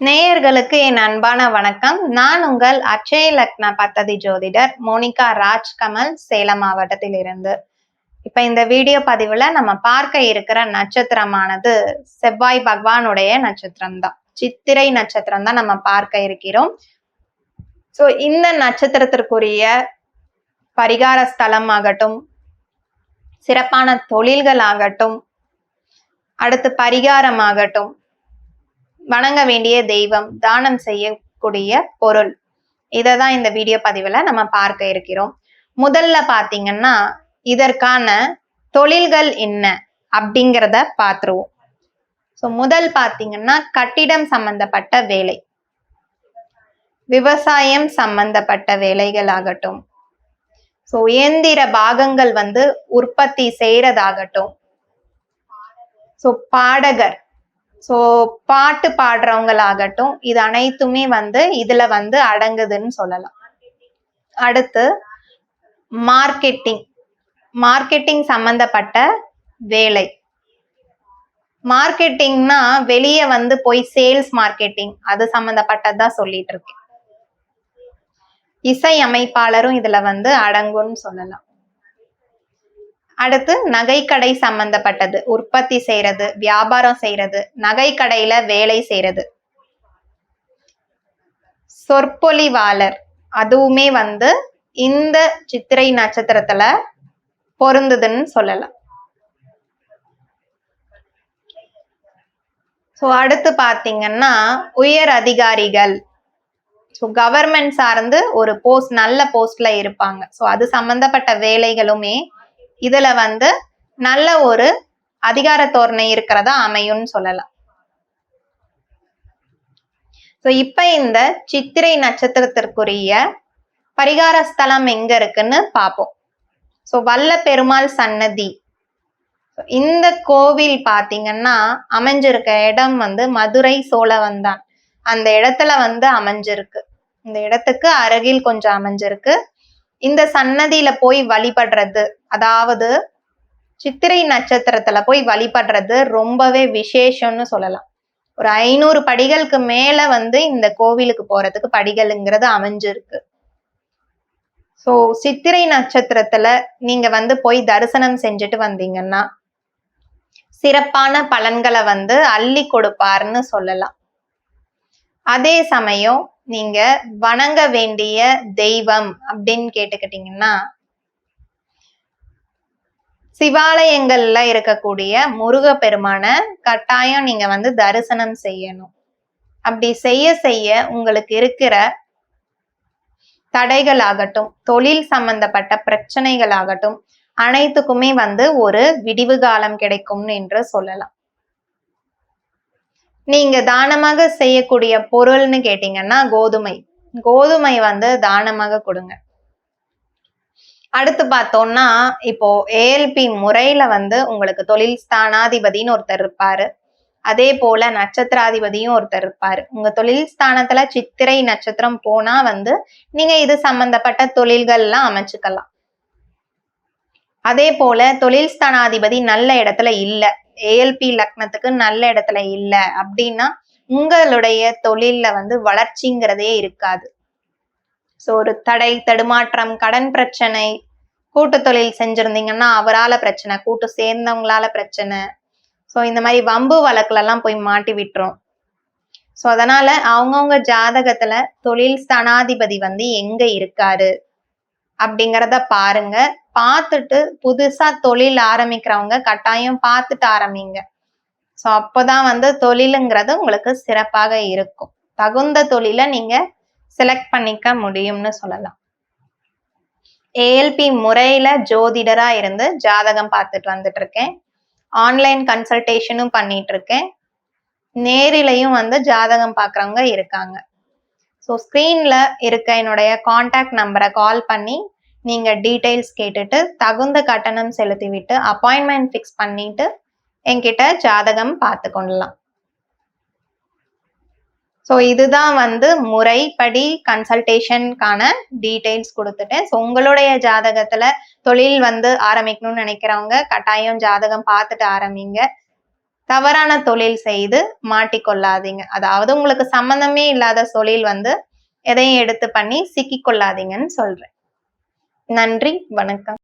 நேயர்களுக்கு என் அன்பான வணக்கம். நான் உங்கள் அக்ஷய லக்ன பத்ததி ஜோதிடர் மோனிகா ராஜ்கமல் சேலம் மாவட்டத்தில் இருந்து இப்ப இந்த வீடியோ பதிவுல நம்ம பார்க்க இருக்கிற நட்சத்திரமானது செவ்வாய் பகவானுடைய நட்சத்திரம் தான் சித்திரை நட்சத்திரம் தான் நம்ம பார்க்க இருக்கிறோம். ஸோ இந்த நட்சத்திரத்திற்குரிய பரிகார ஸ்தலம் ஆகட்டும் சிறப்பான தொழில்கள் ஆகட்டும் அடுத்து பரிகாரம் ஆகட்டும் வணங்க வேண்டிய தெய்வம் தானம் செய்யக்கூடிய பொருள். இதை தான் இந்த வீடியோ பதிவில் நம்ம பார்க்க இருக்கிறோம். முதல்ல பார்த்தீங்கன்னா இதற்கான தொழில்கள் என்ன அப்படிங்கிறத பார்த்துருவோம் ஸோ முதல் பார்த்தீங்கன்னா கட்டிடம் சம்பந்தப்பட்ட வேலை. விவசாயம் சம்பந்தப்பட்ட வேலைகள் ஆகட்டும். ஸோ இயந்திர பாகங்கள் வந்து உற்பத்தி செய்யறதாகட்டும் ஸோ பாடகர் ஸோ பாட்டு பாடுறவங்களாகட்டும் இது அனைத்துமே வந்து இதுல வந்து அடங்குதுன்னு சொல்லலாம். அடுத்து மார்க்கெட்டிங் மார்க்கெட்டிங் சம்பந்தப்பட்ட வேலை. மார்க்கெட்டிங்னா வெளியே வந்து போய் சேல்ஸ் மார்க்கெட்டிங் அது சம்பந்தப்பட்டதான் சொல்லிட்டு இருக்கேன். இசை அமைப்பாளரும் இதுல வந்து அடங்கும்னு சொல்லலாம். அடுத்து நகைக்கடை சம்பந்தப்பட்டது. உற்பத்தி செய்யறது வியாபாரம் செய்யறது நகைக்கடையில வேலை செய்யறது சொற்பொழிவாளர். அதுவுமே வந்து இந்த சித்திரை நட்சத்திரத்துல பொருந்துதுன்னு சொல்லலாம். ஸோ அடுத்து பார்த்தீங்கன்னா உயர் அதிகாரிகள். ஸோ கவர்மெண்ட் சார்ந்து ஒரு போஸ்ட் நல்ல போஸ்ட்ல இருப்பாங்க. ஸோ அது சம்மந்தப்பட்ட வேலைகளுமே இதுல வந்து நல்ல ஒரு அதிகார தோரணை இருக்கிறதா அமையும்னு சொல்லலாம். ஸோ இப்ப இந்த சித்திரை நட்சத்திரத்திற்குரிய பரிகார ஸ்தலம் எங்க இருக்குன்னு பார்ப்போம். ஸோ வல்ல பெருமாள் சன்னதி இந்த கோவில் பாத்தீங்கன்னா அமைஞ்சிருக்க இடம் வந்து மதுரை சோழவந்தான் அந்த இடத்துல வந்து அமைஞ்சிருக்கு. இந்த இடத்துக்கு அருகில் கொஞ்சம் அமைஞ்சிருக்கு. இந்த சன்னதியில போய் வழிபடுறது அதாவது சித்திரை நட்சத்திரத்துல போய் வழிபடுறது ரொம்பவே விசேஷம்னு சொல்லலாம். ஒரு ஐநூறு படிகளுக்கு மேல வந்து இந்த கோவிலுக்கு போறதுக்கு படிகள்ங்கிறது அமைஞ்சிருக்கு. ஸோ சித்திரை நட்சத்திரத்துல நீங்க வந்து போய் தரிசனம் செஞ்சுட்டு வந்தீங்கன்னா சிறப்பான பலன்களை வந்து அள்ளி கொடுப்பார்னு சொல்லலாம். அதே சமயம் நீங்க வணங்க வேண்டிய தெய்வம் அப்படின்னு கேட்டுக்கிட்டீங்கன்னா சிவாலயங்கள்ல இருக்கக்கூடிய முருக கட்டாயம் நீங்க வந்து தரிசனம் செய்யணும். அப்படி செய்ய செய்ய உங்களுக்கு இருக்கிற தடைகள் ஆகட்டும் தொழில் சம்பந்தப்பட்ட பிரச்சனைகள் ஆகட்டும் அனைத்துக்குமே வந்து ஒரு விடிவு காலம் கிடைக்கும் என்று சொல்லலாம். நீங்க தானமாக செய்யக்கூடிய பொருள்னு கேட்டீங்கன்னா கோதுமை. கோதுமை வந்து தானமாக கொடுங்க. அடுத்து பார்த்தோம்னா இப்போ ஏஎல்பி முறையில வந்து உங்களுக்கு தொழில் ஸ்தானாதிபதினு ஒருத்தர் இருப்பாரு. அதே போல நட்சத்திராதிபதியும் ஒருத்தர் இருப்பாரு. உங்க தொழில் ஸ்தானத்துல சித்திரை நட்சத்திரம் போனா வந்து நீங்க இது சம்பந்தப்பட்ட தொழில்கள்லாம் அமைச்சுக்கலாம். அதே போல தொழில் ஸ்தானாதிபதி நல்ல இடத்துல இல்ல. ஏஎல்பி லக்னத்துக்கு நல்ல இடத்துல இல்லை அப்படின்னா உங்களுடைய தொழில்ல வந்து வளர்ச்சிங்கிறதே இருக்காது. ஸோ ஒரு தடை தடுமாற்றம் கடன் பிரச்சனை கூட்டு தொழில் செஞ்சிருந்தீங்கன்னா அவரால் பிரச்சனை கூட்டு சேர்ந்தவங்களால பிரச்சனை. ஸோ இந்த மாதிரி வம்பு வழக்குலலாம் போய் மாட்டி விட்டுரும். ஸோ அதனால அவங்கவுங்க ஜாதகத்துல தொழில் ஸ்தானாதிபதி வந்து எங்க இருக்காரு அப்படிங்கிறத பாருங்க. பார்த்துட்டு புதுசா தொழில் ஆரம்பிக்கிறவங்க கட்டாயம் பார்த்துட்டு ஆரம்பிங்க. ஸோ அப்போதான் வந்து தொழிலுங்கிறது உங்களுக்கு சிறப்பாக இருக்கும். தகுந்த தொழிலை நீங்க செலக்ட் பண்ணிக்க முடியும்னு சொல்லலாம். ஏஎல்பி முறையில ஜோதிடரா இருந்து ஜாதகம் பார்த்துட்டு வந்துட்டு இருக்கேன் ஆன்லைன் கன்சல்டேஷனும் பண்ணிட்டு இருக்கேன் நேரிலையும் வந்து ஜாதகம் பார்க்குறவங்க இருக்காங்க. ஸோ ஸ்க்ரீனில் இருக்க என்னுடைய காண்டாக்ட் நம்பரை கால் பண்ணி நீங்கள் டீட்டெயில்ஸ் கேட்டுட்டு தகுந்த கட்டணம் செலுத்திவிட்டு அப்பாயின்மெண்ட் ஃபிக்ஸ் பண்ணிட்டு என்கிட்ட ஜாதகம் பார்த்து கொள்ளலாம். ஸோ இதுதான் வந்து முறைப்படி கன்சல்டேஷனுக்கான டீட்டெயில்ஸ் கொடுத்துட்டேன் ஸோ உங்களுடைய ஜாதகத்தில் தொழில் வந்து ஆரம்பிக்கணும்னு நினைக்கிறவங்க கட்டாயம் ஜாதகம் பார்த்துட்டு ஆரம்பிங்க. தவறான தொழில் செய்து மாட்டிக்கொள்ளாதீங்க. அதாவது உங்களுக்கு சம்பந்தமே இல்லாத தொழில் வந்து எதையும் எடுத்து பண்ணி சிக்கிக்கொள்ளாதீங்கன்னு சொல்றேன். நன்றி வணக்கம்.